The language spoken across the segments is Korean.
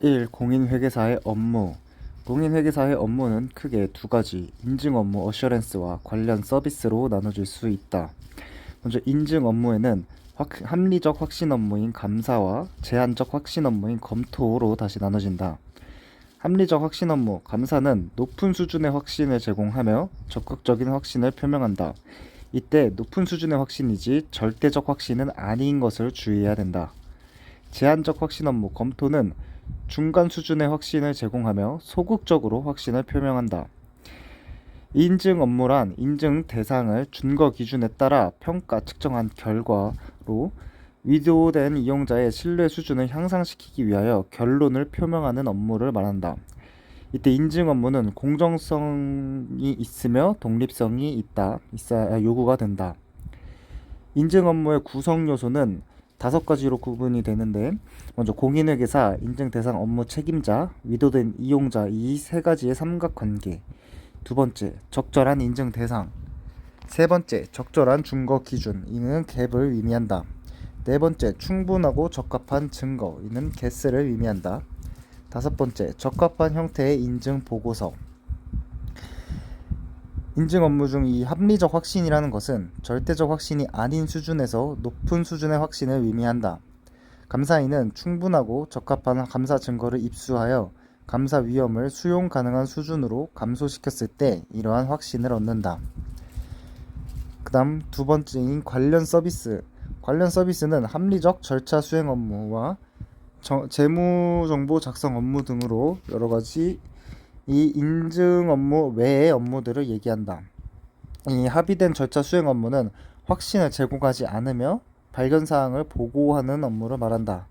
1. 공인회계사의 업무 공인회계사의 업무는 크게 두 가지 인증 업무 어셔런스와 관련 서비스로 나눠질 수 있다. 먼저 인증 업무에는 확, 합리적 확신 업무인 감사와 제한적 확신 업무인 검토로 다시 나눠진다. 합리적 확신 업무, 감사는 높은 수준의 확신을 제공하며 적극적인 확신을 표명한다. 이때 높은 수준의 확신이지 절대적 확신은 아닌 것을 주의해야 된다. 제한적 확신 업무, 검토는 중간 수준의 확신을 제공하며 소극적으로 확신을 표명한다. 인증 업무란 인증 대상을 준거 기준에 따라 평가 측정한 결과로 위조된 이용자의 신뢰 수준을 향상시키기 위하여 결론을 표명하는 업무를 말한다. 이때 인증 업무는 공정성이 있으며 독립성이 있다, 있어야 요구가 된다. 인증 업무의 구성 요소는 다섯 가지로 구분이 되는데 먼저 공인회계사, 인증 대상 업무 책임자, 위도된 이용자 이 세 가지의 삼각관계. 두 번째, 적절한 인증 대상. 세 번째, 적절한 준거 기준. 이는 갭을 의미한다. 네 번째, 충분하고 적합한 증거. 이는 개스를 의미한다. 다섯 번째, 적합한 형태의 인증 보고서. 인증 업무 중 이 합리적 확신이라는 것은 절대적 확신이 아닌 수준에서 높은 수준의 확신을 의미한다. 감사인은 충분하고 적합한 감사 증거를 입수하여 감사 위험을 수용 가능한 수준으로 감소시켰을 때 이러한 확신을 얻는다. 그 다음 두 번째인 관련 서비스. 관련 서비스는 합리적 절차 수행 업무와 정- 재무 정보 작성 업무 등으로 여러 가지 이 인증 업무 외의 업무들을 얘기한다. 이 합의된 절차 수행 업무는 확신을 제공하지 않으며 발견 사항을 보고하는 업무를 말한다.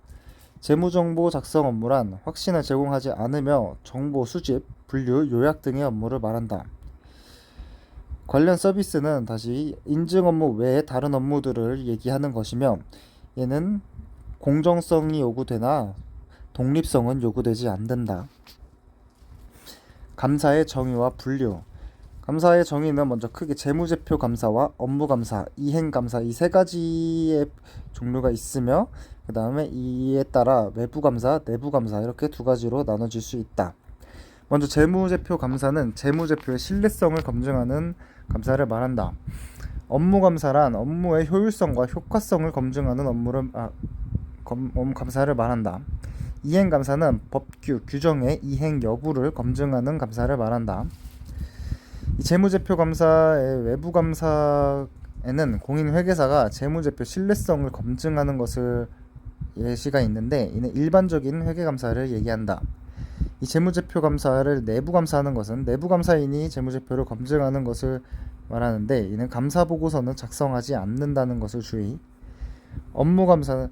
재무 정보 작성 업무란 확신을 제공하지 않으며 정보 수집, 분류, 요약 등의 업무를 말한다. 관련 서비스는 다시 인증 업무 외의 다른 업무들을 얘기하는 것이며 얘는 공정성이 요구되나 독립성은 요구되지 않는다. 감사의 정의와 분류. 감사의 정의는 먼저 크게 재무제표 감사와 업무 감사, 이행 감사 이 세 가지의 종류가 있으며 그 다음에 이에 따라 외부 감사, 내부 감사 이렇게 두 가지로 나눠질 수 있다. 먼저 재무제표 감사는 재무제표의 신뢰성을 검증하는 감사를 말한다. 업무 감사란 업무의 효율성과 효과성을 검증하는 업무를 아, 검, 감사를 말한다. 이행 감사는 법규, 규정의 이행 여부를 검증하는 감사를 말한다. 이 재무제표 감사의 외부 감사에는 공인회계사가 재무제표 신뢰성을 검증하는 것을 예시가 있는데 이는 일반적인 회계 감사를 얘기한다. 이 재무제표 감사를 내부 감사하는 것은 내부 감사인이 재무제표를 검증하는 것을 말하는데 이는 감사 보고서는 작성하지 않는다는 것을 주의. 업무 감사의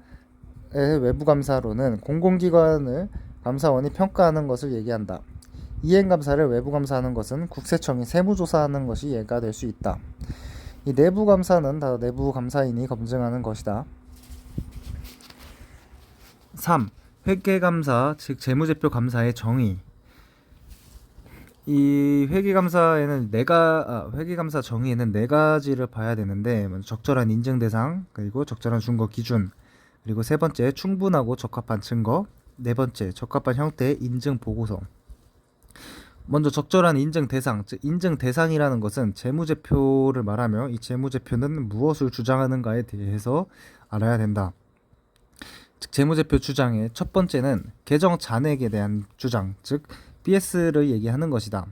외부 감사로는 공공기관을 감사원이 평가하는 것을 얘기한다. 이행 감사를 외부 감사하는 것은 국세청이 세무조사하는 것이 예가 될 수 있다. 이 내부 감사는 다 내부 감사인이 검증하는 것이다. 3. 회계 감사, 즉 재무제표 감사의 정의. 이 회계 감사에는 네가 아, 회계 감사 정의에는 네 가지를 봐야 되는데 먼저 적절한 인증 대상, 그리고 적절한 준거 기준, 그리고 세 번째 충분하고 적합한 증거, 네 번째 적합한 형태의 인증 보고서. 먼저 적절한 인증 대상, 즉 인증 대상이라는 것은 재무제표를 말하며 이 재무제표는 무엇을 주장하는가에 대해서 알아야 된다. 즉 재무제표 주장의 첫 번째는 계정 잔액에 대한 주장, 즉 BS를 얘기하는 것이다.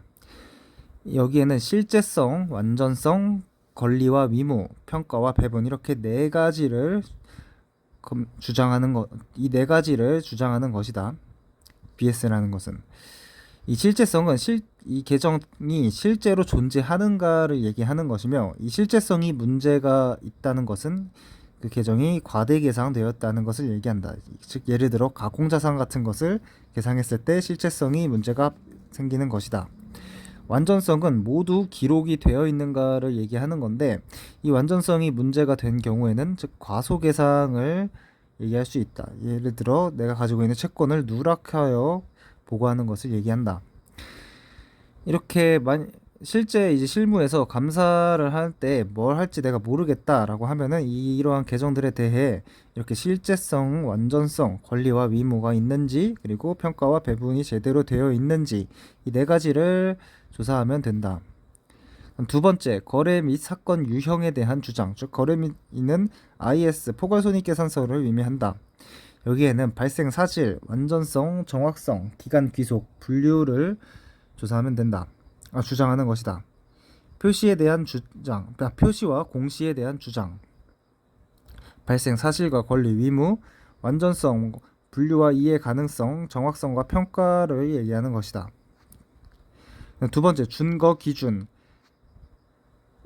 여기에는 실제성, 완전성, 권리와 위무, 평가와 배분 이렇게 네 가지를 검- 주장하는 것, 이 네 가지를 주장하는 것이다. BS라는 것은 이 실제성은 실, 이 계정이 실제로 존재하는가를 얘기하는 것이며 이 실제성이 문제가 있다는 것은 그 계정이 과대 계상되었다는 것을 얘기한다. 즉 예를 들어 가공자산 같은 것을 계상했을 때 실제성이 문제가 생기는 것이다. 완전성은 모두 기록이 되어 있는가를 얘기하는 건데 이 완전성이 문제가 된 경우에는 즉 과소 계상을 얘기할 수 있다. 예를 들어 내가 가지고 있는 채권을 누락하여 보고하는 것을 얘기한다. 이렇게 만 실제 이제 실무에서 감사를 할 때 뭘 할지 내가 모르겠다라고 하면은 이- 이러한 계정들에 대해 이렇게 실제성, 완전성, 권리와 위무가 있는지 그리고 평가와 배분이 제대로 되어 있는지 이 네 가지를 조사하면 된다. 두 번째, 거래 및 사건 유형에 대한 주장, 즉 거래 및는 IS 포괄손익계산서를 의미한다. 여기에는 발생 사실, 완전성, 정확성, 기간 귀속, 분류를 조사하면 된다. 아, 주장하는 것이다. 표시에 대한 주장, 그러니까 표시와 공시에 대한 주장, 발생 사실과 권리 위무, 완전성, 분류와 이해 가능성, 정확성과 평가를 얘기하는 것이다. 두 번째, 준거 기준.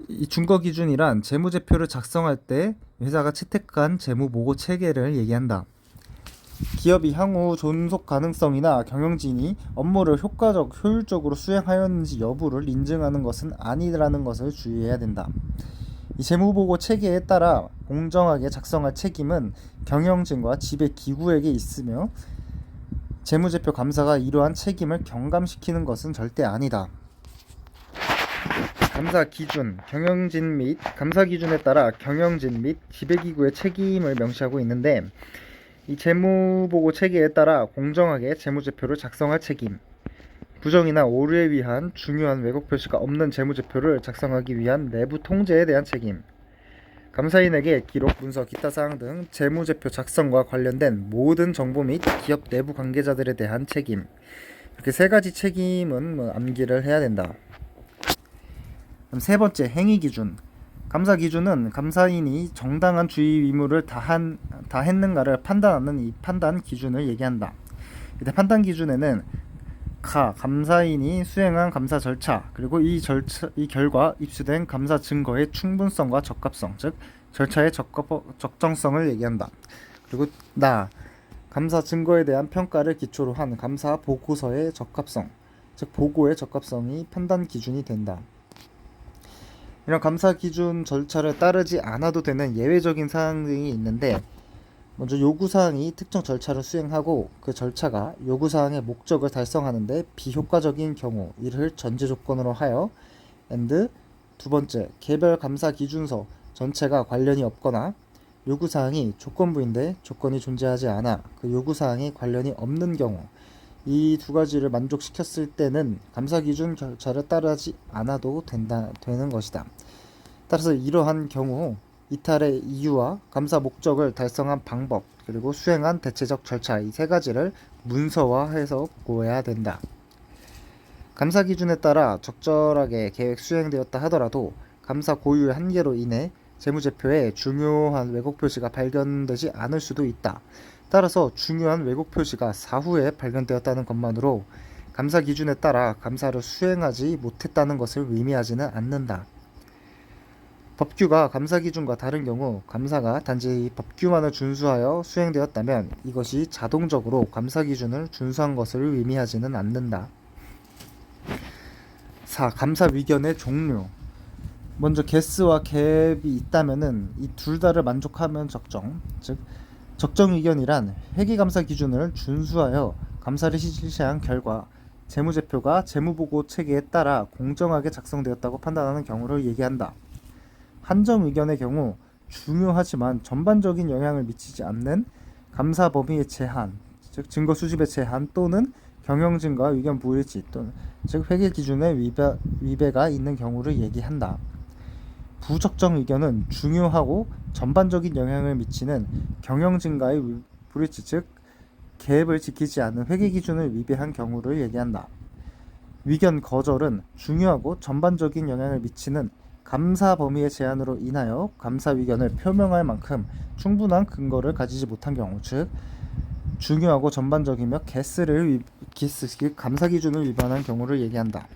이 준거 기준이란 재무제표를 작성할 때 회사가 채택한 재무 보고 체계를 얘기한다. 기업이 향후 존속 가능성이나 경영진이 업무를 효과적, 효율적으로 수행하였는지 여부를 인증하는 것은 아니라는 것을 주의해야 된다. 이 재무보고 체계에 따라 공정하게 작성할 책임은 경영진과 지배 기구에게 있으며 재무제표 감사가 이러한 책임을 경감시키는 것은 절대 아니다. 감사 기준, 경영진 및 감사 기준에 따라 경영진 및 지배기구의 책임을 명시하고 있는데 이 재무보고 체계에 따라 공정하게 재무제표를 작성할 책임, 부정이나 오류에 위한 중요한 왜곡 표시가 없는 재무제표를 작성하기 위한 내부 통제에 대한 책임, 감사인에게 기록, 문서, 기타 사항 등 재무제표 작성과 관련된 모든 정보 및 기업 내부 관계자들에 대한 책임, 이렇게 세 가지 책임은 뭐 암기를 해야 된다. 세 번째 행위 기준. 감사 기준은 감사인이 정당한 주의 의무를 다한 다 했는가를 판단하는 이 판단 기준을 얘기한다. 이때 판단 기준에는 가 감사인이 수행한 감사 절차 그리고 이 절차 이 결과 입수된 감사 증거의 충분성과 적합성 즉 절차의 적합 적정성을 얘기한다. 그리고 나 감사 증거에 대한 평가를 기초로 한 감사 보고서의 적합성 즉 보고의 적합성이 판단 기준이 된다. 이런 감사 기준 절차를 따르지 않아도 되는 예외적인 사항 등이 있는데 먼저 요구 사항이 특정 절차를 수행하고 그 절차가 요구 사항의 목적을 달성하는데 비효과적인 경우 이를 전제 조건으로 하여 and 두 번째 개별 감사 기준서 전체가 관련이 없거나 요구 사항이 조건부인데 조건이 존재하지 않아 그 요구 사항이 관련이 없는 경우 이 두 가지를 만족시켰을 때는 감사 기준 절차를 따르지 않아도 된다 되는 것이다. 따라서 이러한 경우 이탈의 이유와 감사 목적을 달성한 방법 그리고 수행한 대체적 절차 이 세 가지를 문서화해서 보고해야 된다. 감사 기준에 따라 적절하게 계획 수행되었다 하더라도 감사 고유의 한계로 인해 재무제표에 중요한 왜곡 표시가 발견되지 않을 수도 있다. 따라서 중요한 왜곡 표시가 사후에 발견되었다는 것만으로 감사 기준에 따라 감사를 수행하지 못했다는 것을 의미하지는 않는다. 법규가 감사 기준과 다른 경우 감사가 단지 법규만을 준수하여 수행되었다면 이것이 자동적으로 감사 기준을 준수한 것을 의미하지는 않는다. 4. 감사 위견의 종류 먼저 개스와 갭이 있다면은 이 둘 다를 만족하면 적정 즉 적정 의견이란 회계감사 기준을 준수하여 감사를 실시한 결과 재무제표가 재무보고 체계에 따라 공정하게 작성되었다고 판단하는 경우를 얘기한다. 한정 의견의 경우 중요하지만 전반적인 영향을 미치지 않는 감사 범위의 제한, 즉 증거 수집의 제한 또는 경영진과 의견 부일치 또는 즉 회계 기준의 위배, 위배가 있는 경우를 얘기한다. 부적정 의견은 중요하고 전반적인 영향을 미치는 경영진과의 불일치 즉 계획을 지키지 않은 회계 기준을 위배한 경우를 얘기한다. 위견 거절은 중요하고 전반적인 영향을 미치는 감사 범위의 제한으로 인하여 감사 위견을 표명할 만큼 충분한 근거를 가지지 못한 경우 즉 중요하고 전반적이며 개스를 위, 기스 감사 기준을 위반한 경우를 얘기한다.